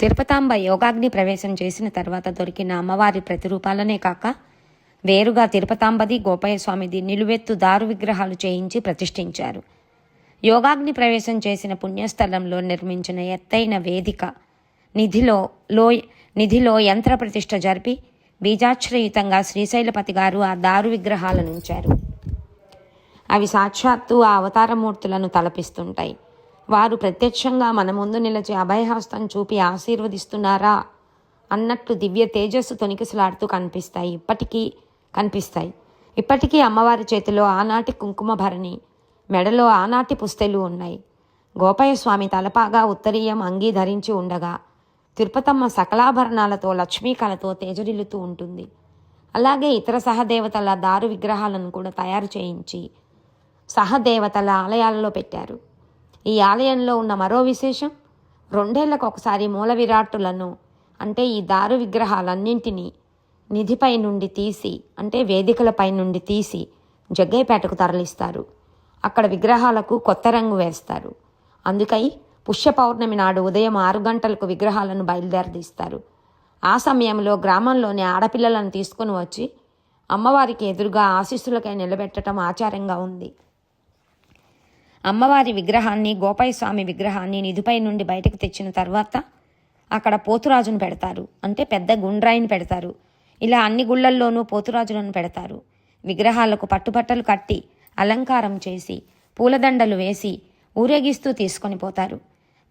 తిరుపతాంబ యోగాగ్ని ప్రవేశం చేసిన తర్వాత దొరికిన అమ్మవారి ప్రతిరూపాలనే కాక వేరుగా తిరుపతాంబది గోపాయస్వామిది నిలువెత్తు దారు విగ్రహాలు చేయించి ప్రతిష్ఠించారు. యోగాగ్ని ప్రవేశం చేసిన పుణ్యస్థలంలో నిర్మించిన ఎత్తైన వేదిక నిధిలో లో నిధిలో యంత్ర ప్రతిష్ఠ జరిపి బీజాశ్రయుతంగా శ్రీశైలపతి గారు ఆ దారు విగ్రహాలను ఉంచారు. అవి సాక్షాత్తు ఆ అవతారమూర్తులను తలపిస్తుంటాయి. వారు ప్రత్యక్షంగా మన ముందు నిలిచి అభయహస్తం చూపి ఆశీర్వదిస్తున్నారా? అన్నట్టు దివ్య తేజస్సు తొనికిసలాడుతూ కనిపిస్తాయి. ఇప్పటికీ కనిపిస్తాయి. ఇప్పటికీ అమ్మవారి చేతిలో ఆనాటి కుంకుమ భరణి మెడలో ఆనాటి పుస్తెలు ఉన్నాయి. గోపాయస్వామి తలపాగా ఉత్తరీయం అంగీ ధరించి ఉండగా తిరుపతమ్మ సకలాభరణాలతో లక్ష్మీ కళతో తేజరిల్లుతూ ఉంటుంది. అలాగే ఇతర సహదేవతల దారు విగ్రహాలను కూడా తయారు చేయించి సహదేవతల ఆలయాలలో పెట్టారు. ఈ ఆలయంలో ఉన్న మరో విశేషం రెండేళ్ళకు ఒకసారి మూల విరాట్టులను అంటే ఈ దారు విగ్రహాలన్నింటినీ నిధిపై నుండి తీసి అంటే వేదికలపై నుండి తీసి జగ్గైపేటకు తరలిస్తారు. అక్కడ విగ్రహాలకు కొత్త రంగు వేస్తారు. అందుకై పుష్య పౌర్ణమి నాడు ఉదయం ఆరు గంటలకు విగ్రహాలను బయలుదేరదీస్తారు. ఆ సమయంలో గ్రామంలోని ఆడపిల్లలను తీసుకుని వచ్చి అమ్మవారికి ఎదురుగా ఆశీస్సులకై నిలబెట్టడం ఆచారంగా ఉంది. అమ్మవారి విగ్రహాన్ని గోపాయస్వామి విగ్రహాన్ని నిధిపై నుండి బయటకు తెచ్చిన తర్వాత అక్కడ పోతురాజును పెడతారు. అంటే పెద్ద గుండ్రాయిని పెడతారు. ఇలా అన్ని గుళ్ళల్లోనూ పోతురాజులను పెడతారు. విగ్రహాలకు పట్టుబట్టలు కట్టి అలంకారం చేసి పూలదండలు వేసి ఊరేగిస్తూ తీసుకొని పోతారు.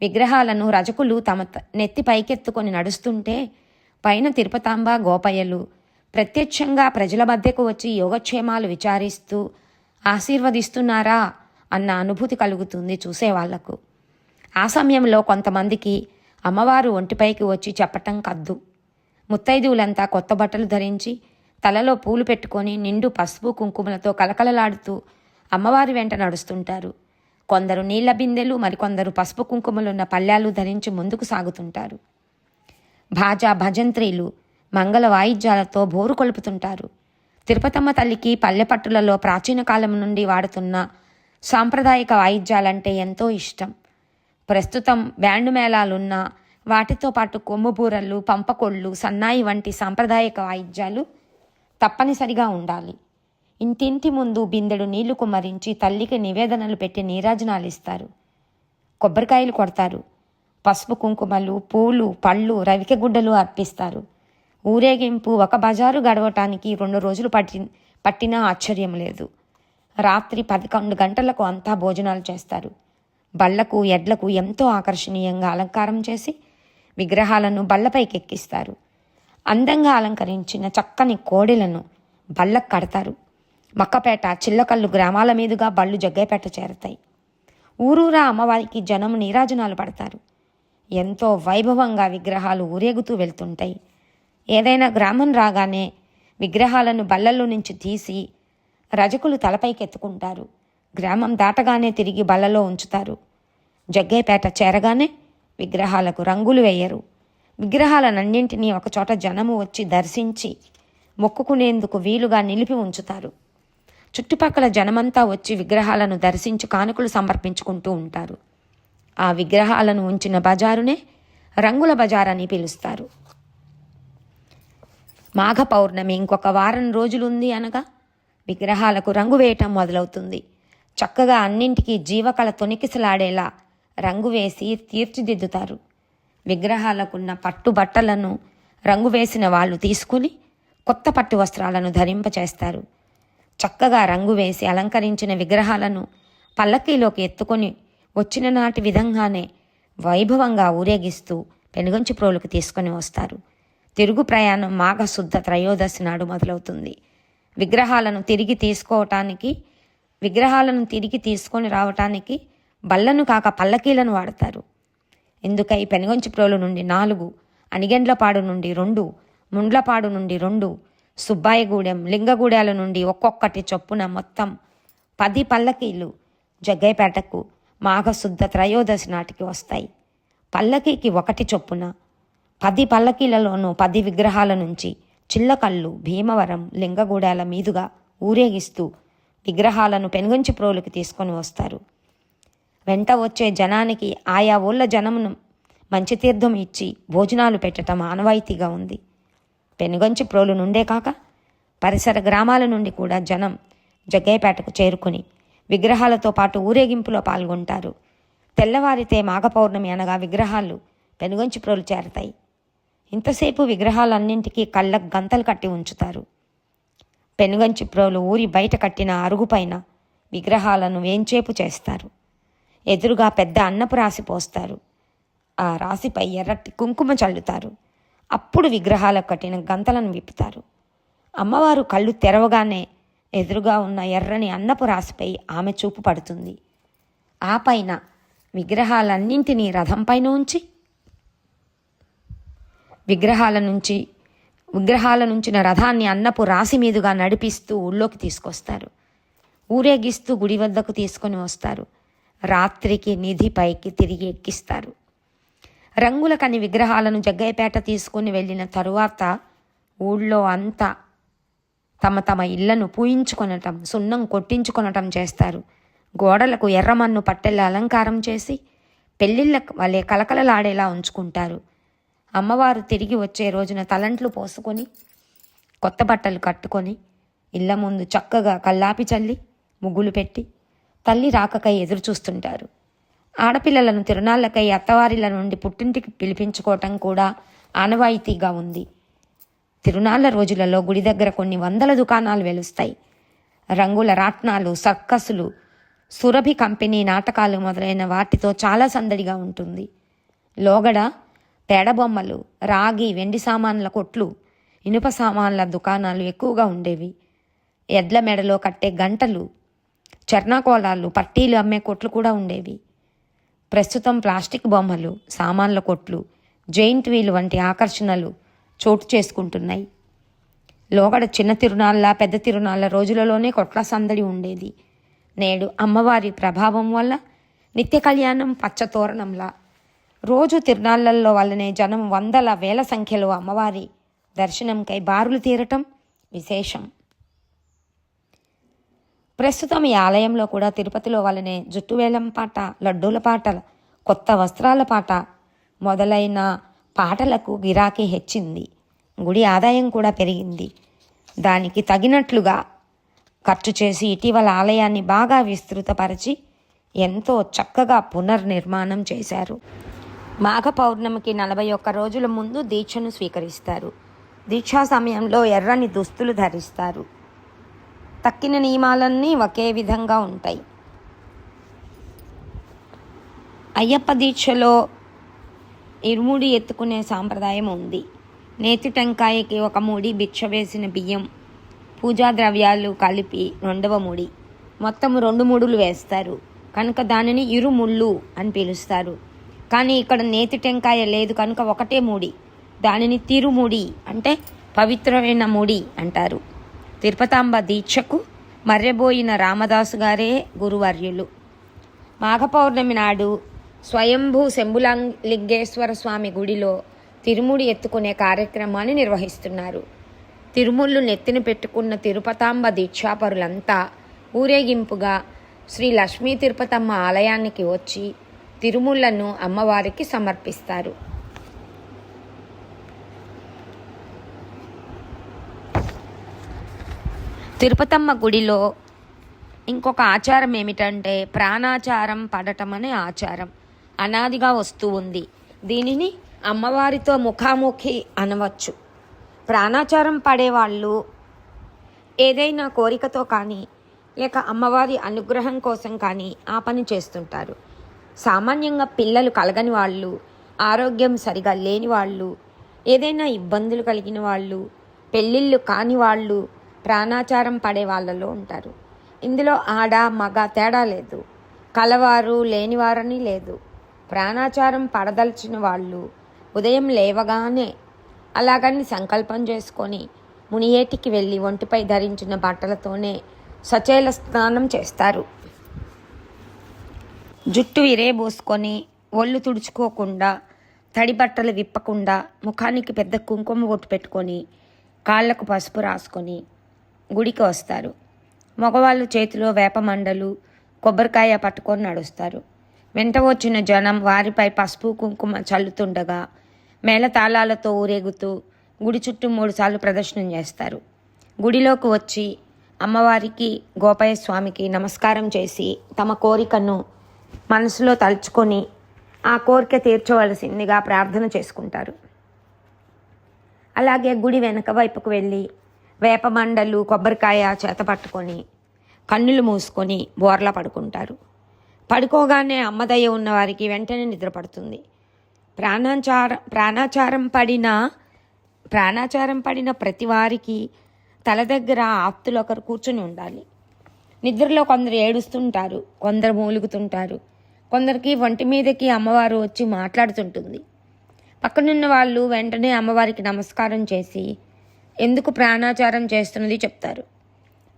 విగ్రహాలను రజకులు తమ త- నెత్తి పైకెత్తుకొని నడుస్తుంటే పైన తిరుపతాంబ గోపయ్యలు ప్రత్యక్షంగా ప్రజల మధ్యకు వచ్చి యోగక్షేమాలు విచారిస్తూ ఆశీర్వదిస్తున్నారా? అన్న అనుభూతి కలుగుతుంది చూసేవాళ్ళకు ఆ సమయంలో కొంతమందికి అమ్మవారు ఒంటిపైకి వచ్చి చెప్పటం కద్దు. ముత్తైదువులంతా కొత్త బట్టలు ధరించి తలలో పూలు పెట్టుకొని నిండు పసుపు కుంకుమలతో కలకలలాడుతూ అమ్మవారి వెంట నడుస్తుంటారు. కొందరు నీళ్ళ బిందెలు మరికొందరు పసుపు కుంకుమలున్న పళ్ళాలు ధరించి ముందుకు సాగుతుంటారు. భాజా భజంత్రీలు మంగళ వాయిద్యాలతో బోరు కొలుపుతుంటారు. తిరుపతమ్మ తల్లికి పల్లెపట్టులలో ప్రాచీన కాలం నుండి వాడుతున్న సాంప్రదాయక వాయిద్యాలంటే ఎంతో ఇష్టం. ప్రస్తుతం బ్యాండ్ మేళాలున్న వాటితో పాటు కొమ్ముబూరలు పంపకొళ్ళు సన్నాయి వంటి సాంప్రదాయక వాయిద్యాలు తప్పనిసరిగా ఉండాలి. ఇంటింటి ముందు బిందెడు నీళ్ళు కుమ్మరించి తల్లికి నివేదనలు పెట్టి నీరాజనాలు ఇస్తారు. కొబ్బరికాయలు కొడతారు. పసుపు కుంకుమలు పూలు పళ్ళు రవికె గుడ్డలు అర్పిస్తారు. ఊరేగింపు ఒక బజారు గడవటానికి రెండు రోజులు పట్టి పట్టినా ఆశ్చర్యం లేదు. రాత్రి పదకొండు గంటలకు అంతా భోజనాలు చేస్తారు. బళ్ళకు ఎడ్లకు ఎంతో ఆకర్షణీయంగా అలంకారం చేసి విగ్రహాలను బళ్ళపైకి ఎక్కిస్తారు అందంగా అలంకరించిన చక్కని కోడెలను బళ్ళకు కడతారు. మక్కపేట చిల్లకల్లు గ్రామాల మీదుగా బళ్ళు జగ్గైపేట చేరతాయి. ఊరూరా అమ్మవారికి జనం నీరాజనాలు పడతారు. ఎంతో వైభవంగా విగ్రహాలు ఊరేగుతూ వెళ్తుంటాయి. ఏదైనా గ్రామం రాగానే విగ్రహాలను బల్లల్లో నుంచి తీసి రజకులు తలపైకెత్తుకుంటారు. గ్రామం దాటగానే తిరిగి బల్లలో ఉంచుతారు. జగ్గైపేట చేరగానే విగ్రహాలకు రంగులు వేయరు. విగ్రహాలనన్నింటినీ ఒకచోట జనము వచ్చి దర్శించి మొక్కుకునేందుకు వీలుగా నిలిపి ఉంచుతారు. చుట్టుపక్కల జనమంతా వచ్చి విగ్రహాలను దర్శించి కానుకలు సమర్పించుకుంటూ ఉంటారు. ఆ విగ్రహాలను ఉంచిన బజారునే రంగుల బజార్ అని పిలుస్తారు. మాఘ పౌర్ణమి ఇంకొక వారం రోజులుంది అనగా విగ్రహాలకు రంగు వేయటం మొదలవుతుంది. చక్కగా అన్నింటికీ జీవకళ తొనికిసలాడేలా రంగు వేసి తీర్చిదిద్దుతారు. విగ్రహాలకున్న పట్టు బట్టలను రంగు వేసిన వాళ్ళు తీసుకుని కొత్త పట్టు వస్త్రాలను ధరింపచేస్తారు. చక్కగా రంగు వేసి అలంకరించిన విగ్రహాలను పల్లకీలోకి ఎత్తుకొని వచ్చిన నాటి విధంగానే వైభవంగా ఊరేగిస్తూ పెనుగంచి ప్రోలుకు తీసుకొని వస్తారు. తిరుగు ప్రయాణం మాఘశుద్ధ త్రయోదశి నాడు మొదలవుతుంది. విగ్రహాలను తిరిగి తీసుకోవటానికి విగ్రహాలను తిరిగి తీసుకొని రావటానికి బల్లను కాక పల్లకీలను వాడతారు. ఇందుకై పెనుగొంచిప్రోలు నుండి నాలుగు అనిగెండ్లపాడు నుండి రెండు ముండ్లపాడు నుండి రెండు సుబ్బాయిగూడెం లింగగూడెల నుండి ఒక్కొక్కటి చొప్పున మొత్తం పది పల్లకీలు జగ్గైపేటకు మాఘశుద్ధ త్రయోదశి నాటికి వస్తాయి. పల్లకీకి ఒకటి చొప్పున పది పల్లకీలలోనూ పది విగ్రహాల నుంచి చిల్లకల్లు భీమవరం లింగగూడాల మీదుగా ఊరేగిస్తూ విగ్రహాలను పెనుగంచి ప్రోలుకి తీసుకొని వస్తారు. వెంట వచ్చే జనానికి ఆయా ఊళ్ళ జనమును మంచి తీర్థం ఇచ్చి భోజనాలు పెట్టడం ఆనవాయితీగా ఉంది. పెనుగంచి ప్రోలు నుండే కాక పరిసర గ్రామాల నుండి కూడా జనం జగ్గయ్యపేటకు చేరుకుని విగ్రహాలతో పాటు ఊరేగింపులో పాల్గొంటారు. తెల్లవారితే మాఘ పౌర్ణమి అనగా విగ్రహాలు పెనుగంచి ప్రోలు చేరతాయి. ఇంతసేపు విగ్రహాలన్నింటికీ కళ్ళకు గంతలు కట్టి ఉంచుతారు. పెనుగంచి ప్రోలు ఊరి బయట కట్టిన అరుగుపైన విగ్రహాలను వేంచేపు చేస్తారు. ఎదురుగా పెద్ద అన్నపు రాసి పోస్తారు. ఆ రాశిపై ఎర్రటి కుంకుమ చల్లుతారు. అప్పుడు విగ్రహాలకు కట్టిన గంతలను విప్పుతారు. అమ్మవారు కళ్ళు తెరవగానే ఎదురుగా ఉన్న ఎర్రని అన్నపు రాశిపై ఆమె చూపు పడుతుంది. ఆ పైన విగ్రహాలన్నింటినీ రథంపైన ఉంచి విగ్రహాల నుంచి విగ్రహాల నుంచిన రథాన్ని అన్నపు రాశి మీదుగా నడిపిస్తూ ఊళ్ళోకి తీసుకొస్తారు. ఊరేగిస్తూ గుడి వద్దకు తీసుకొని వస్తారు. రాత్రికి నిధి పైకి తిరిగి ఎక్కిస్తారు. రంగుల కని విగ్రహాలను జగ్గయ్యపేట తీసుకుని వెళ్ళిన తరువాత ఊళ్ళో అంతా తమ తమ ఇళ్ళను పూయించుకొనటం సున్నం కొట్టించుకొనటం చేస్తారు. గోడలకు ఎర్రమన్ను పట్టెల అలంకారం చేసి పెళ్ళిళ్ళ వలె కలకలలాడేలా ఉంచుకుంటారు. అమ్మవారు తిరిగి వచ్చే రోజున తలంట్లు పోసుకొని కొత్త బట్టలు కట్టుకొని ఇళ్ళ ముందు చక్కగా కల్లాపి చల్లి ముగ్గులు పెట్టి తల్లి రాకకై ఎదురు చూస్తుంటారు. ఆడపిల్లలను తిరునాళ్ళకై అత్తవారిల నుండి పుట్టింటికి పిలిపించుకోవటం కూడా ఆనవాయితీగా ఉంది. తిరునాళ్ళ రోజులలో గుడి దగ్గర కొన్ని వందల దుకాణాలు వెలుస్తాయి. రంగుల రాట్నాలు సర్కసులు సురభి కంపెనీ నాటకాలు మొదలైన వాటితో చాలా సందడిగా ఉంటుంది. లోగడ పేడబొమ్మలు రాగి వెండి సామాన్ల కొట్లు ఇనుప సామాన్ల దుకాణాలు ఎక్కువగా ఉండేవి. ఎడ్ల మెడలో కట్టే గంటలు చర్నాకోలాలు పట్టీలు అమ్మే కొట్లు కూడా ఉండేవి. ప్రస్తుతం ప్లాస్టిక్ బొమ్మలు సామాన్ల కొట్లు జైంట్ వీల్ వంటి ఆకర్షణలు చోటు చేసుకుంటున్నాయి. లోగడ చిన్న తిరునాళ్ళ పెద్ద తిరునాళ్ళ రోజులలోనే కొట్ల సందడి ఉండేది. నేడు అమ్మవారి ప్రభావం వల్ల నిత్య కళ్యాణం పచ్చతోరణంలా రోజు తిరునాళ్ళల్లో వల్లనే జనం వందల వేల సంఖ్యలో అమ్మవారి దర్శనంకై బారులు తీరటం విశేషం. ప్రస్తుతం ఈ ఆలయంలో కూడా తిరుపతిలో వల్లనే జుట్టు వేలం పాట లడ్డూల పాటల కొత్త వస్త్రాల పాట మొదలైన పాటలకు గిరాకీ హెచ్చింది. గుడి ఆదాయం కూడా పెరిగింది. దానికి తగినట్లుగా ఖర్చు చేసి ఇటీవల ఆలయాన్ని బాగా విస్తృతపరిచి ఎంతో చక్కగా పునర్నిర్మాణం చేశారు. మాఘ పౌర్ణమికి నలభై ఒక్క రోజుల ముందు దీక్షను స్వీకరిస్తారు. దీక్షా సమయంలో ఎర్రని దుస్తులు ధరిస్తారు. తక్కిన నియమాలన్నీ ఒకే విధంగా ఉంటాయి. అయ్యప్ప దీక్షలో ఇరుముడి ఎత్తుకునే సాంప్రదాయం ఉంది. నేతి టెంకాయకి ఒక ముడి భిక్ష వేసిన బియ్యం పూజా ద్రవ్యాలు కలిపి రెండవ ముడి. మొత్తం రెండు ముడులు వేస్తారు. కనుక దానిని ఇరుముళ్ళు అని పిలుస్తారు. కానీ ఇక్కడ నేతి టెంకాయ లేదు కనుక ఒకటే ముడి. దానిని తిరుముడి అంటే పవిత్రమైన ముడి అంటారు. తిరుపతాంబ దీక్షకు మర్రెబోయిన రామదాసు గారే గురువర్యులు. మాఘ పౌర్ణమి నాడు స్వయంభూ శంభులింగేశ్వర స్వామి గుడిలో తిరుముడి ఎత్తుకునే కార్యక్రమాన్ని నిర్వహిస్తున్నారు. తిరుముళ్ళు నెత్తిన పెట్టుకున్న తిరుపతాంబ దీక్షాపరులంతా ఊరేగింపుగా శ్రీ లక్ష్మీ తిరుపతమ్మ ఆలయానికి వచ్చి తిరుమలను అమ్మవారికి సమర్పిస్తారు. తిరుపతమ్మ గుడిలో ఇంకొక ఆచారం ఏమిటంటే ప్రాణాచారం పడటం అనే ఆచారం. అనాదిగా వస్తూ ఉంది. దీనిని అమ్మవారితో ముఖాముఖి అనవచ్చు. ప్రాణాచారం పడేవాళ్ళు ఏదైనా కోరికతో కానీ లేక అమ్మవారి అనుగ్రహం కోసం కానీ ఆ పని చేస్తుంటారు. సామాన్యంగా పిల్లలు కలగని వాళ్ళు ఆరోగ్యం సరిగా లేని వాళ్ళు ఏదైనా ఇబ్బందులు కలిగిన వాళ్ళు పెళ్ళిళ్ళు కాని వాళ్ళు ప్రాణాచారం పడే వాళ్ళలో ఉంటారు. ఇందులో ఆడ మగ తేడా లేదు. కలవారు లేనివారని లేదు. ప్రాణాచారం పడదలిచిన వాళ్ళు ఉదయం లేవగానే అలాగని సంకల్పం చేసుకొని మునియేటికి వెళ్ళి ఒంటిపై ధరించిన బట్టలతోనే సచేల స్నానం చేస్తారు. జుట్టు విరేబోసుకొని ఒళ్ళు తుడుచుకోకుండా తడి బట్టలు విప్పకుండా ముఖానికి పెద్ద కుంకుమ బొట్టు పెట్టుకొని కాళ్ళకు పసుపు రాసుకొని గుడికి వస్తారు. మగవాళ్ళు చేతిలో వేపమండలు కొబ్బరికాయ పట్టుకొని నడుస్తారు. వెంట వచ్చిన జనం వారిపై పసుపు కుంకుమ చల్లుతుండగా మేళతాళాలతో ఊరేగుతూ గుడి చుట్టూ మూడుసార్లు ప్రదర్శనం చేస్తారు. గుడిలోకి వచ్చి అమ్మవారికి గోపాయ స్వామికి నమస్కారం చేసి తమ కోరికను మనసులో తలుచుకొని ఆ కోరిక తీర్చవలసిందిగా ప్రార్థన చేసుకుంటారు. అలాగే గుడి వెనక వైపుకు వెళ్ళి వేపమండలు కొబ్బరికాయ చేత పట్టుకొని కన్నులు మూసుకొని బోర్లా పడుకుంటారు. పడుకోగానే అమ్మదయ్య ఉన్న వారికి వెంటనే నిద్రపడుతుంది ప్రాణాచార ప్రాణాచారం ప్రాణాచారం పడిన ప్రాణాచారం పడిన ప్రతి వారికి తల దగ్గర ఆప్తులు ఒకరు కూర్చొని ఉండాలి. నిద్రలో కొందరు ఏడుస్తుంటారు కొందరు మూలుగుతుంటారు. కొందరికి వంటి మీదకి అమ్మవారు వచ్చి మాట్లాడుతుంటుంది. పక్కనున్న వాళ్ళు వెంటనే అమ్మవారికి నమస్కారం చేసి ఎందుకు ప్రాణాచారం చేస్తున్నది? చెప్తారు.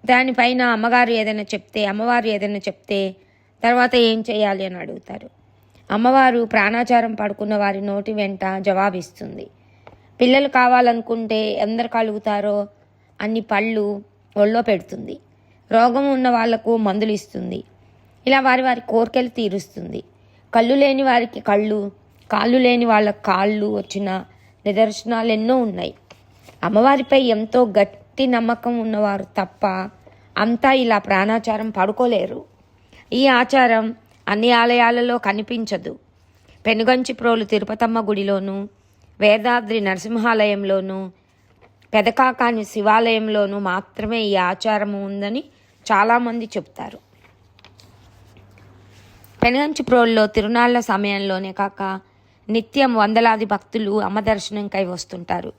దానిపైన అమ్మగారు ఏదైనా చెప్తే అమ్మవారు ఏదైనా చెప్తే తర్వాత ఏం చేయాలి అని అడుగుతారు. అమ్మవారు ప్రాణాచారం పడుకున్న వారి నోటి వెంట జవాబిస్తుంది. పిల్లలు కావాలనుకుంటే ఎందరు కలుగుతారో అన్ని పళ్ళు ఒళ్ళో పెడుతుంది. రోగం ఉన్న వాళ్ళకు మందులు ఇస్తుంది. ఇలా వారి వారి కోరికలు తీరుస్తుంది. కళ్ళు లేని వారికి కళ్ళు కాళ్ళు లేని వాళ్ళ కాళ్ళు వచ్చిన నిదర్శనాలు ఎన్నో ఉన్నాయి. అమ్మవారిపై ఎంతో గట్టి నమ్మకం ఉన్నవారు తప్ప అంతా ఇలా ప్రాణాచారం పడుకోలేరు. ఈ ఆచారం అన్ని ఆలయాలలో కనిపించదు. పెనుగంచి ప్రోలు తిరుపతమ్మ గుడిలోను వేదాద్రి నరసింహాలయంలోను పెదకాకాని శివాలయంలోనూ మాత్రమే ఈ ఆచారం ఉందని చాలామంది చెప్తారు. పెనుగంచి ప్రోల్లో తిరునాళ్ళ సమయంలోనే కాక నిత్యం వందలాది భక్తులు అమ్మ దర్శనంకై వస్తుంటారు.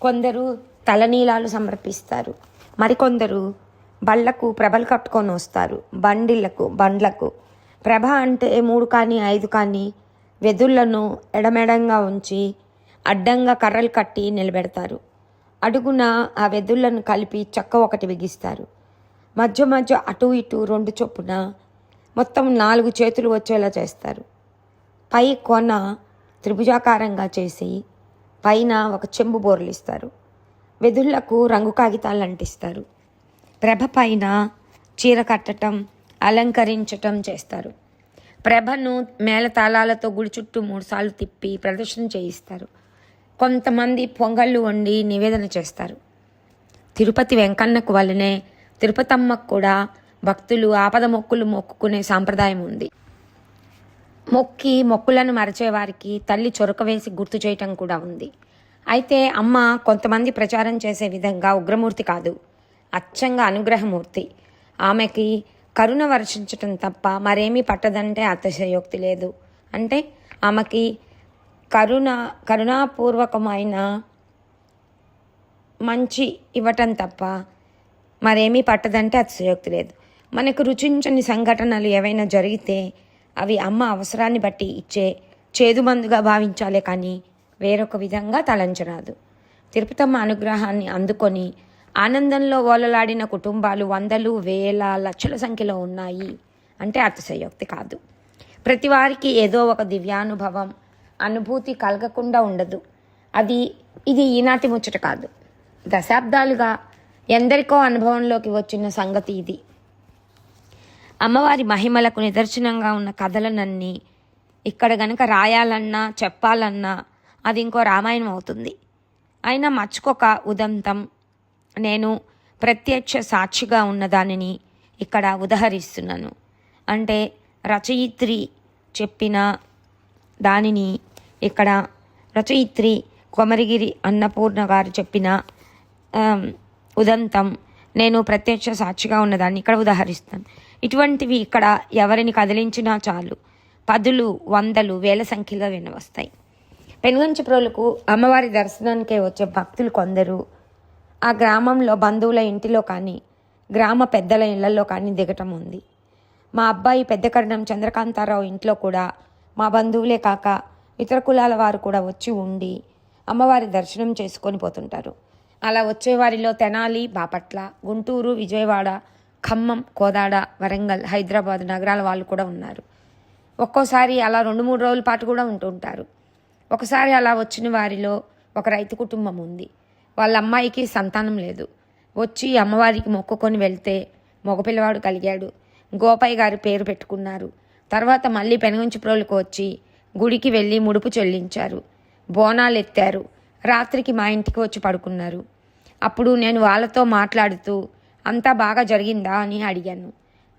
కొందరు తలనీలాలు సమర్పిస్తారు. మరికొందరు బళ్ళకు ప్రభలు కట్టుకొని వస్తారు. బండిళ్ళకు బండ్లకు. ప్రభ అంటే మూడు కానీ ఐదు కానీ వెదుళ్ళను ఎడమెడంగా ఉంచి అడ్డంగా కర్రలు కట్టి నిలబెడతారు. అడుగున ఆ వెదుళ్ళను కలిపి చెక్క ఒకటి బిగిస్తారు. మధ్య మధ్య అటు ఇటు రెండు చొప్పున మొత్తం నాలుగు చేతులు వచ్చేలా చేస్తారు. పై కొన త్రిభుజాకారంగా చేసి పైన ఒక చెంబు బోర్లిస్తారు. వెదుళ్ళకు రంగు కాగితాలు అంటిస్తారు. ప్రభ పైన చీర కట్టటం అలంకరించటం చేస్తారు. ప్రభను మేళతాళాలతో గుడి చుట్టూ మూడుసార్లు తిప్పి ప్రదర్శన చేయిస్తారు. కొంతమంది పొంగళ్ళు వండి నివేదన చేస్తారు. తిరుపతి వెంకన్నకు వల్లనే తిరుపతమ్మకు కూడా భక్తులు ఆపద మొక్కులు మొక్కుకునే సాంప్రదాయం ఉంది. మొక్కి మొక్కులను మరచేవారికి తల్లి చొరక వేసి గుర్తు చేయటం కూడా ఉంది. అయితే అమ్మ కొంతమంది ప్రచారం చేసే విధంగా ఉగ్రమూర్తి కాదు. అచ్చంగా అనుగ్రహమూర్తి. ఆమెకి కరుణ వర్షించటం తప్ప మరేమీ పట్టదంటే అతిశయోక్తి లేదు. అంటే ఆమెకి కరుణ కరుణాపూర్వకమైన మంచి ఇవ్వటం తప్ప మరేమీ పట్టదంటే అతిశయోక్తి లేదు. మనకు రుచించని సంఘటనలు ఏవైనా జరిగితే అవి అమ్మ అవసరాన్ని బట్టి ఇచ్చే చేదు మందుగా భావించాలే కానీ వేరొక విధంగా తలంచరాదు. తిరుపతమ్మ అనుగ్రహాన్ని అందుకొని ఆనందంలో ఓలలాడిన కుటుంబాలు వందలు వేల లక్షల సంఖ్యలో ఉన్నాయి అంటే అతిశయోక్తి కాదు. ప్రతి వారికి ఏదో ఒక దివ్యానుభవం అనుభూతి కలగకుండా ఉండదు. అది ఇది ఈనాటి ముచ్చట కాదు. దశాబ్దాలుగా ఎందరికో అనుభవంలోకి వచ్చిన సంగతి ఇది. అమ్మవారి మహిమలకు నిదర్శనంగా ఉన్న కథలనన్నీ ఇక్కడ గనక రాయాలన్నా చెప్పాలన్నా అది ఇంకో రామాయణం అవుతుంది. అయినా మర్చుకోక ఉదంతం. నేను ప్రత్యక్ష సాక్షిగా ఉన్న దానిని ఇక్కడ ఉదహరిస్తున్నాను. అంటే రచయిత్రి చెప్పిన దానిని ఇక్కడ రచయిత్రి కొమరిగిరి అన్నపూర్ణ గారు చెప్పిన ఉదంతం. నేను ప్రత్యక్ష సాక్షిగా ఉన్నదాన్ని ఇక్కడ ఉదాహరిస్తాను. ఇటువంటివి ఇక్కడ ఎవరిని కదిలించినా చాలు. పదులు వందలు వేల సంఖ్యలో వినవస్తాయి పెనుగంచప్రోలకు అమ్మవారి దర్శనానికే వచ్చే భక్తులు కొందరు. ఆ గ్రామంలో బంధువుల ఇంటిలో కానీ గ్రామ పెద్దల ఇళ్ళలో కానీ దిగటం ఉంది. మా అబ్బాయి పెద్ద కరణం చంద్రకాంతారావు ఇంట్లో కూడా మా బంధువులే కాక ఇతర కులాల వారు కూడా వచ్చి ఉండి అమ్మవారి దర్శనం చేసుకొని పోతుంటారు. అలా వచ్చేవారిలో తెనాలి బాపట్ల గుంటూరు విజయవాడ ఖమ్మం కోదాడ వరంగల్ హైదరాబాద్ నగరాల వాళ్ళు కూడా ఉన్నారు. ఒక్కోసారి అలా రెండు మూడు రోజుల పాటు కూడా ఉంటుంటారు ఒకసారి అలా వచ్చిన వారిలో ఒక రైతు కుటుంబం ఉంది. వాళ్ళ అమ్మాయికి సంతానం లేదు. వచ్చి అమ్మవారికి మొక్కుకొని వెళ్తే మగపిల్లవాడు కలిగాడు. గోపయ్య గారి పేరు పెట్టుకున్నారు. తర్వాత మళ్ళీ పెనుగంచిప్రోలుకు వచ్చి గుడికి వెళ్ళి ముడుపు చెల్లించారు. బోనాలు ఎత్తారు రాత్రికి మా ఇంటికి వచ్చి పడుకున్నారు. అప్పుడు నేను వాళ్ళతో మాట్లాడుతూ అంతా బాగా జరిగిందా? అని అడిగాను.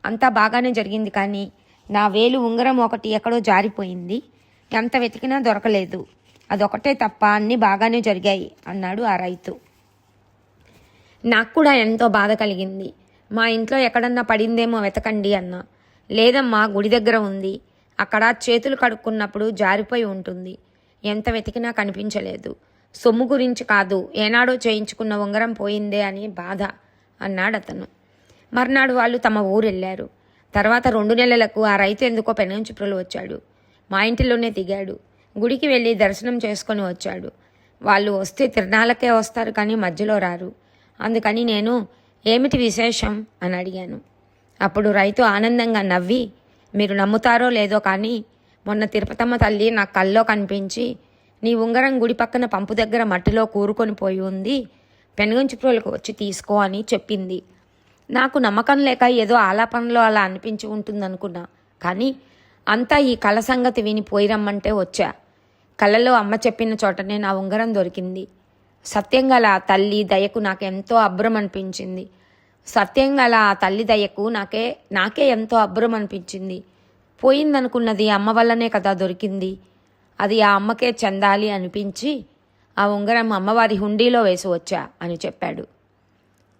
అంతా బాగానే జరిగింది కానీ నా వేలు ఉంగరం ఒకటి ఎక్కడో జారిపోయింది. ఎంత వెతికినా దొరకలేదు. అదొకటే తప్ప అన్నీ బాగానే జరిగాయి అన్నాడు ఆ రైతు. నాకు కూడా ఎంతో బాధ కలిగింది. మా ఇంట్లో ఎక్కడన్నా పడిందేమో వెతకండి అన్న. లేదమ్మా గుడి దగ్గర ఉంది. అక్కడ చేతులు కడుక్కున్నప్పుడు జారిపోయి ఉంటుంది. ఎంత వెతికినా కనిపించలేదు. సొమ్ము గురించి కాదు ఏనాడో చేయించుకున్న ఉంగరం పోయిందే అని బాధ అన్నాడు అతను మర్నాడు వాళ్ళు తమ ఊరు వెళ్ళారు తర్వాత రెండు నెలలకు ఆ రైతు ఎందుకో పెనంచుప్రులు వచ్చాడు. మా ఇంటిలోనే దిగాడు. గుడికి వెళ్ళి దర్శనం చేసుకొని వచ్చాడు. వాళ్ళు వస్తే తిరణాలకే వస్తారు కానీ మధ్యలో రారు. అందుకని నేను ఏమిటి విశేషం? అని అడిగాను. అప్పుడు రైతు ఆనందంగా నవ్వి మీరు నమ్ముతారో లేదో కానీ మొన్న తిరుపతమ్మ తల్లి నా కల్లో కనిపించి నీ ఉంగరం గుడి పక్కన పంపు దగ్గర మట్టిలో కూరుకొని పోయి ఉంది. పెనుగంచుప్రోలకు వచ్చి తీసుకో అని చెప్పింది. నాకు నమ్మకం లేక ఏదో ఆలాపనలో అలా అనిపించి ఉంటుందనుకున్నా. కానీ అంతా ఈ కళ సంగతి విని పోయి రమ్మంటే వచ్చా. కళలో అమ్మ చెప్పిన చోటనే నా ఉంగరం దొరికింది. సత్యంగల ఆ తల్లి దయకు నాకెంతో అభ్రం అనిపించింది. సత్యంగల ఆ తల్లి దయకు నాకే నాకే ఎంతో అభ్రం అనిపించింది. పోయిందనుకున్నది అమ్మ వల్లనే కదా దొరికింది. అది ఆ అమ్మకే చెందాలి అనిపించి ఆ ఉంగరం అమ్మవారి హుండీలో వేసి వచ్చా అని చెప్పాడు.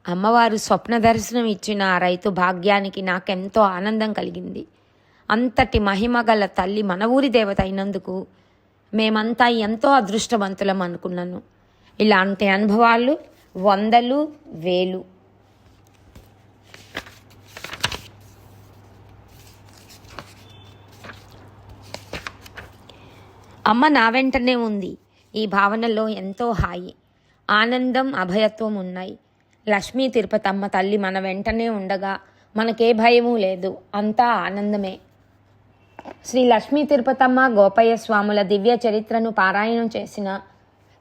అమ్మవారు స్వప్న దర్శనం ఇచ్చిన ఆ రైతు భాగ్యానికి నాకెంతో ఆనందం కలిగింది. అంతటి మహిమ గల తల్లి మన ఊరి దేవత అయినందుకు మేమంతా ఎంతో అదృష్టవంతులం అనుకున్నాను. ఇలాంటి అనుభవాలు వందలు వేలు. అమ్మ నా వెంటనే ఉంది. ఈ భావనలో ఎంతో హాయి. ఆనందం అభయత్వం ఉన్నాయి. లక్ష్మీ తిరుపతమ్మ తల్లి మన వెంటనే ఉండగా మనకే భయము లేదు. అంతా ఆనందమే. శ్రీ లక్ష్మీ తిరుపతమ్మ గోపయ్య స్వాముల దివ్య చరిత్రను పారాయణం చేసిన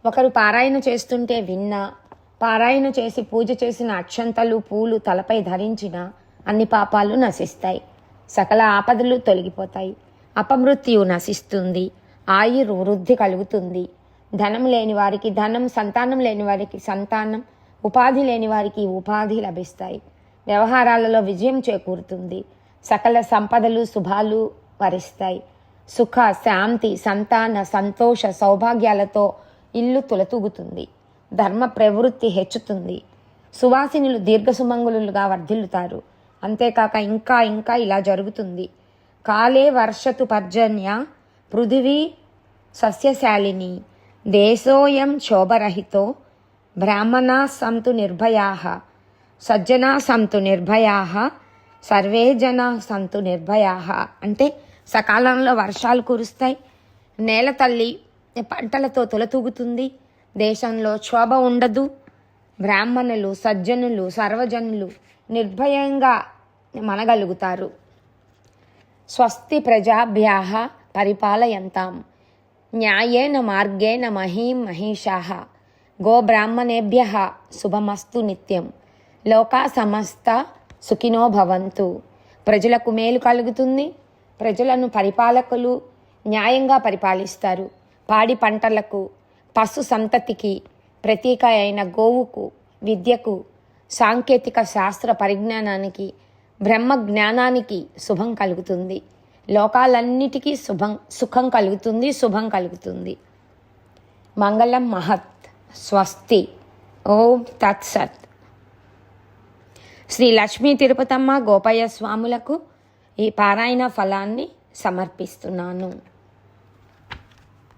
ఒకరు పారాయణ చేస్తుంటే విన్నా పారాయణ చేసి పూజ చేసిన అక్షంతలు పూలు తలపై ధరించిన అన్ని పాపాలు నశిస్తాయి. సకల ఆపదలు తొలగిపోతాయి. అపమృత్యు నశిస్తుంది. ఆయుర్ వృద్ధి కలుగుతుంది. ధనం లేని వారికి ధనం సంతానం లేని వారికి సంతానం ఉపాధి లేని వారికి ఉపాధి లభిస్తాయి. వ్యవహారాలలో విజయం చేకూరుతుంది. సకల సంపదలు శుభాలు వరిస్తాయి. సుఖ శాంతి సంతాన సంతోష సౌభాగ్యాలతో ఇల్లు తులతూగుతుంది. ధర్మ ప్రవృత్తి హెచ్చుతుంది. సువాసినులు దీర్ఘసుమంగులుగా వర్ధిల్లుతారు. అంతేకాక ఇంకా ఇంకా ఇలా జరుగుతుంది. కాలే వర్షతు పర్జన్య పృథివీ సస్యశాలిని. దేశోయం శోభరహితో బ్రాహ్మణా సంతు నిర్భయా సజ్జనా సంతు నిర్భయా సర్వే జన సంతు నిర్భయా. అంటే సకాలంలో వర్షాలు కురుస్తాయి నేల తల్లి పంటలతో తొలతూగుతుంది దేశంలో క్షోభ ఉండదు. బ్రాహ్మణులు సజ్జనులు సర్వజనులు నిర్భయంగా మనగలుగుతారు. స్వస్తి ప్రజాభ్యా పరిపాలయంతాం. న్యాయేన మార్గేణ మహీం మహిషా. గోబ్రాహ్మణేభ్య శుభమస్తు నిత్యం. లోకా సమస్త సుఖినో భవంతు. ప్రజలకు మేలు కలుగుతుంది. ప్రజలను పరిపాలకులు న్యాయంగా పరిపాలిస్తారు. పాడి పంటలకు పశు సంతతికి ప్రతీక అయిన గోవుకు విద్యకు సాంకేతిక శాస్త్ర పరిజ్ఞానానికి బ్రహ్మ జ్ఞానానికి శుభం కలుగుతుంది. లోకాలన్నిటికీ శుభం సుఖం కలుగుతుంది శుభం కలుగుతుంది. మంగళం మహత్ స్వస్తి. ఓం తత్సత్. శ్రీ లక్ష్మీ తిరుపతమ్మ గోపయ్య స్వాములకు ఈ పారాయణ ఫలాన్ని సమర్పిస్తున్నాను.